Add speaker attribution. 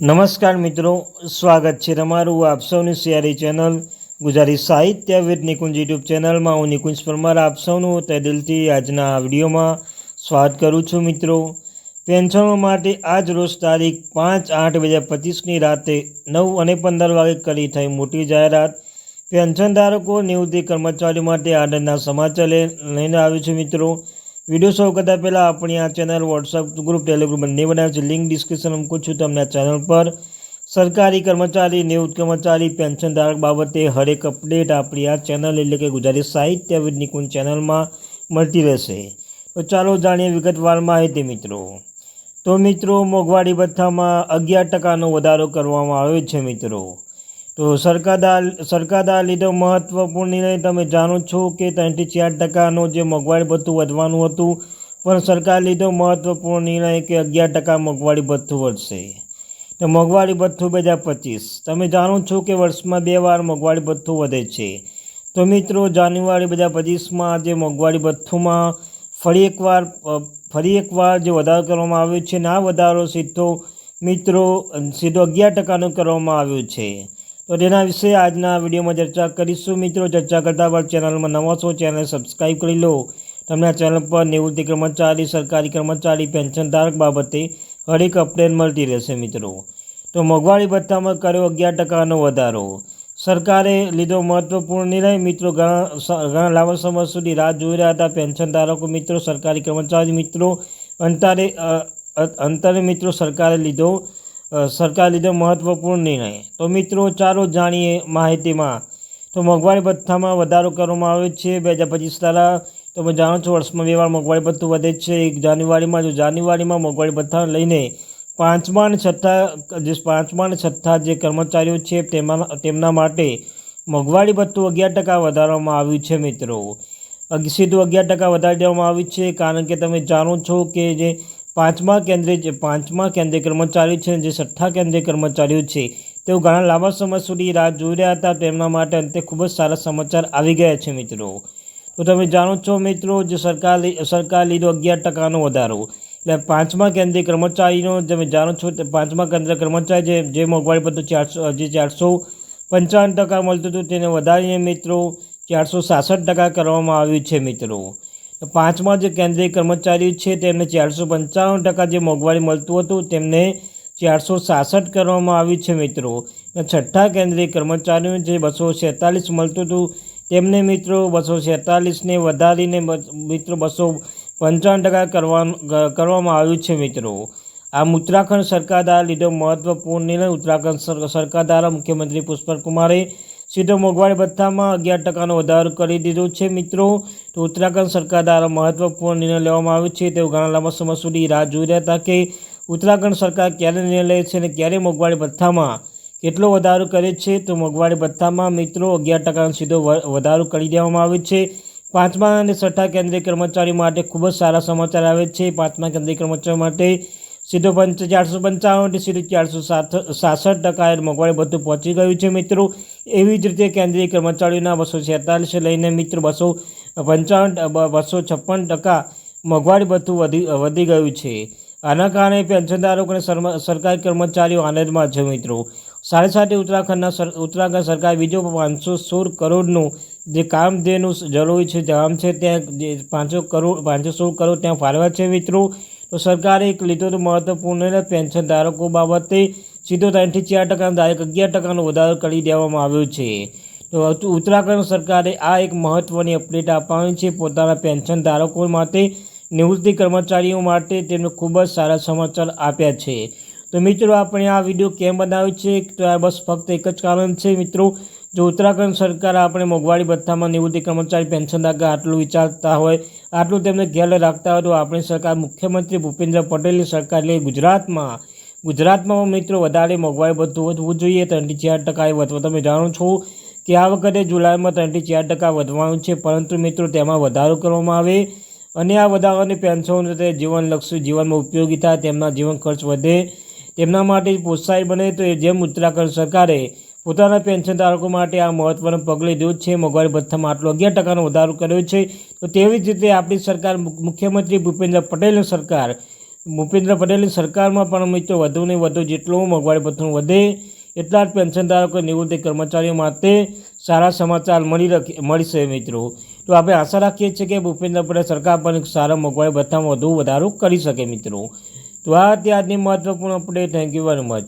Speaker 1: નમસ્કાર મિત્રો, સ્વાગત છે તમારું આપ સૌની સિયારી ચેનલ ગુજરાતી સાહિત્ય વિદ નિકુંજ યુટ્યુબ ચેનલમાં. હું નિકુંજ પરમાર, આપ સૌનું તે દિલથી આજના આ વિડીયોમાં સ્વાગત કરું છું મિત્રો. પેન્શનો માટે આજ રોજ તારીખ પાંચ આઠ બે હજાર પચીસની રાતે નવ અને પંદર વાગે કરી થઈ મોટી જાહેરાત. પેન્શનધારકો નિવૃત્તિ કર્મચારીઓ માટે આનંદના સમાચાર લઈને આવ્યું છે મિત્રો. વીડિયો શરૂ કરતાં પહેલાં આપણી આ ચેનલ વોટ્સઅપ ગ્રુપ ટેલિગ્રુપ બંને બનાવ્યું છે. લિંક ડિસ્ક્રિપ્શન મૂકું છું તમને આ ચેનલ પર. સરકારી કર્મચારી, નિવૃત્ત કર્મચારી પેન્શન ધારક બાબતે હરેક અપડેટ આપણી આ ચેનલ એટલે કે ગુજરાતી સાહિત્ય નિકુંજ ચેનલમાં મળતી રહેશે. તો ચાલો જાણીએ વિગતવાર માહિતી મિત્રો. તો મિત્રો, મોંઘવારી ભથ્થામાં અગિયાર ટકાનો વધારો કરવામાં આવ્યો છે મિત્રો. તો સરકારદાર સરકારદાર લીધો મહત્વપૂર્ણ નિર્ણય. તમે જાણો છો કે ત્રણથી ચાર ટકાનો જે મોંઘવારી ભથ્થું વધવાનું હતું, પણ સરકાર લીધો મહત્વપૂર્ણ નિર્ણય કે અગિયાર ટકા મોંઘવારી ભથ્થું વધશે. તો મોંઘવારી ભથ્થું બે હજાર પચીસ. તમે જાણો છો કે વર્ષમાં બે વાર મોંઘવારી ભથ્થું વધે છે. તો મિત્રો, જાન્યુઆરી બે હજાર પચીસમાં જે મોંઘવારી ભથ્થુમાં ફરી એકવાર ફરી એકવાર જે વધારો કરવામાં આવ્યો છે, ને આ વધારો સીધો મિત્રો સીધો અગિયાર ટકાનો કરવામાં આવ્યો છે. તો તેના વિશે આજના વિડીયોમાં ચર્ચા કરીશું. મિત્રો, ચર્ચા કરતા બાદ ચેનલમાં નવા છો ચેનલ સબસ્ક્રાઈબ કરી લો. તમને આ ચેનલ પર નિવૃત્તિ કર્મચારી, સરકારી કર્મચારી પેન્શનધારક બાબતે હરેક અપડેટ મળતી રહેશે, મિત્રો. તો મોંઘવારી ભથ્થામાં કર્યો અગિયાર ટકાનો વધારો. સરકારે લીધો મહત્વપૂર્ણ નિર્ણય. મિત્રો, ઘણા ઘણા લાંબા સમય સુધી રાહ જોઈ રહ્યા હતા પેન્શનધારકો મિત્રો, સરકારી કર્મચારી મિત્રો. અંતરે અંતરે મિત્રો સરકારે લીધો સરકારે લીધો મહત્વપૂર્ણ નિર્ણય. તો મિત્રો, ચાલો જાણીએ માહિતીમાં. તો મોંઘવારી ભથ્થામાં વધારો કરવામાં આવ્યો છે. બે હજાર પચીસ તારા તમે જાણો છો, વર્ષમાં બે વાર મોંઘવારી ભથ્થું વધે છે. એક જાન્યુઆરીમાં, જો જાન્યુઆરીમાં મોંઘવારી ભથ્થાને લઈને પાંચમા અને છઠ્ઠા, જે પાંચમા અને છઠ્ઠા જે કર્મચારીઓ છે, તેમાં, તેમના માટે મોંઘવારી ભથ્થું અગિયાર ટકા વધારવામાં આવ્યું છે, મિત્રો. સીધું અગિયાર ટકા વધારી દેવામાં આવ્યું છે, કારણ કે તમે જાણો છો કે જે પાંચમા કેન્દ્રીય જે પાંચમા કેન્દ્રીય કર્મચારીઓ છે જે છઠ્ઠા કેન્દ્રીય કર્મચારીઓ છે, તેઓ ઘણા લાંબા સમય સુધી રાહ જોઈ રહ્યા હતા. તેમના માટે અંતે ખૂબ જ સારા સમાચાર આવી ગયા છે મિત્રો. તો તમે જાણો છો મિત્રો જે સરકાર સરકાર લીધો અગિયાર ટકાનો વધારો. એટલે પાંચમા કેન્દ્રીય કર્મચારીનો તમે જાણો છો તે પાંચમા કેન્દ્રીય કર્મચારી જે જે મોંઘવારી પત્ર ચારસો જે ચારસો પંચાવન ટકા મળતું હતું, તેને વધારીને મિત્રો ચારસો સાસઠ ટકા કરવામાં આવ્યું છે મિત્રો. પાંચમા જે કેન્દ્રીય કર્મચારીઓ છે, તેમને ચારસો પંચાવન ટકા જે મોંઘવારી મળતું હતું, તેમને ચારસો સાસઠ કરવામાં આવ્યું છે મિત્રો. છઠ્ઠા કેન્દ્રીય કર્મચારીઓ જે બસો છેતાલીસ મળતું હતું, તેમને મિત્રો બસો છેતાલીસને વધારીને મિત્રો બસો પંચાવન ટકા કરવામાં આવ્યું છે મિત્રો. આમ ઉત્તરાખંડ સરકાર દ્વારા લીધો મહત્વપૂર્ણ નિર્ણય, ઉત્તરાખંડ સર- સરકાર દ્વારા મુખ્યમંત્રી પુષ્કર કુમારે સીધો મોંઘવારી ભથ્થામાં અગિયાર ટકાનો વધારો કરી દીધો છે મિત્રો. તો ઉત્તરાખંડ સરકાર દ્વારા મહત્વપૂર્ણ નિર્ણય લેવામાં આવ્યો છે. તેઓ ઘણા લાંબા સમય સુધી રાહ જોઈ રહ્યા હતા કે ઉત્તરાખંડ સરકાર ક્યારે નિર્ણય લે છે અને ક્યારે મોંઘવારી ભથ્થામાં કેટલો વધારો કરે છે. તો મોંઘવારી ભથ્થામાં મિત્રો અગિયાર ટકાનો સીધો વધારો કરી દેવામાં આવ્યો છે. પાંચમા અને છઠ્ઠા કેન્દ્રીય કર્મચારી માટે ખૂબ જ સારા સમાચાર આવે છે. પાંચમા કેન્દ્રીય કર્મચારી માટે સીધો પંચ, ચારસો પંચાવન સીધું ચારસો સાસઠ ટકા મોંઘવારી બધું પહોંચી ગયું છે મિત્રો. એવી જ રીતે કેન્દ્રીય કર્મચારીઓના બસો છેતાલીસ લઈને મિત્રો બસો પંચાવન બસો છપ્પન ટકા મોંઘવારી ભથ્થું વધી વધી ગયું છે. આના કારણે પેન્શનધારકો અને સરકારી કર્મચારીઓ આનંદમાં છે મિત્રો. સાથે સાથે ઉત્તરાખંડના ઉત્તરાખંડ સરકાર બીજો પાંચસો સોળ કરોડનું જે કામધેનું જરૂરી છે કામ છે ત્યાં જે પાંચસો કરોડ, પાંચસો સોળ કરોડ ત્યાં ફાળવા છે મિત્રો. તો સરકારે એક લીધો તો મહત્વપૂર્ણ પેન્શન પેન્શનધારકો બાબતે સીધો ત્રણથી ચાર ટકાનો દાયક અગિયાર ટકાનો વધારો કરી દેવામાં આવ્યો છે. તો ઉત્તરાખંડ સરકારે આ એક મહત્ત્વની અપડેટ આપવાની છે. પોતાના પેન્શન ધારકો માટે નિવૃત્તિ કર્મચારીઓ માટે તેમને ખૂબ જ સારા સમાચાર આપ્યા છે. તો મિત્રો, આપણે આ વીડિયો કેમ બનાવ્યો છે? તો આ બસ ફક્ત એક જ કારણ છે મિત્રો. જો ઉત્તરાખંડ સરકાર આપણે મોંઘવારી ભથ્થામાં નિવૃત્તિ કર્મચારી પેન્શન ધારક આટલું વિચારતા હોય, આટલું તેમને ખ્યાલ રાખતા હોય, તો આપણી સરકાર મુખ્યમંત્રી ભૂપેન્દ્ર પટેલની સરકાર એટલે ગુજરાતમાં. ગુજરાતમાં મિત્રો, વધારે મોંઘવારી બધું વધવું જોઈએ. ત્રણથી ચાર ટકા એ તમે જાણો છો. કે આ વખતે જુલાઈમાં ત્રણથી ચાર ટકા વધવાનું છે. પરંતુ મિત્રો, તેમાં વધારો કરવામાં આવે અને આ વધારાની પેન્શન તે જીવનલક્ષી જીવનમાં ઉપયોગી થાય, તેમના જીવન ખર્ચ વધે, તેમના માટે પ્રોત્સાહિત બને, તો જેમ ઉત્તરાખંડ સરકારે પોતાના પેન્શન ધારકો માટે આ મહત્વનું પગલું લીધું છે. મોંઘવારી ભથ્થામાં આટલો અગિયાર ટકાનો વધારો કર્યો છે. તો તેવી જ રીતે આપણી સરકાર મુખ્યમંત્રી ભૂપેન્દ્ર પટેલની સરકાર, ભૂપેન્દ્ર પટેલની સરકારમાં પણ મિત્રો વધુ ને વધુ જેટલું મોંઘવારી ભથ્થું વધે એટલા જ પેન્શન ધારકો નિવૃત્તિ કર્મચારીઓ માટે સારા સમાચાર મળી રખ, મળશે મિત્રો. તો આપણે આશા રાખીએ છીએ કે ભૂપેન્દ્ર પટેલ સરકાર પણ સારા મોંઘવારી ભથ્થામાં વધુ વધારો કરી શકે મિત્રો. તો આ હતી આજની મહત્વપૂર્ણ update thank you very much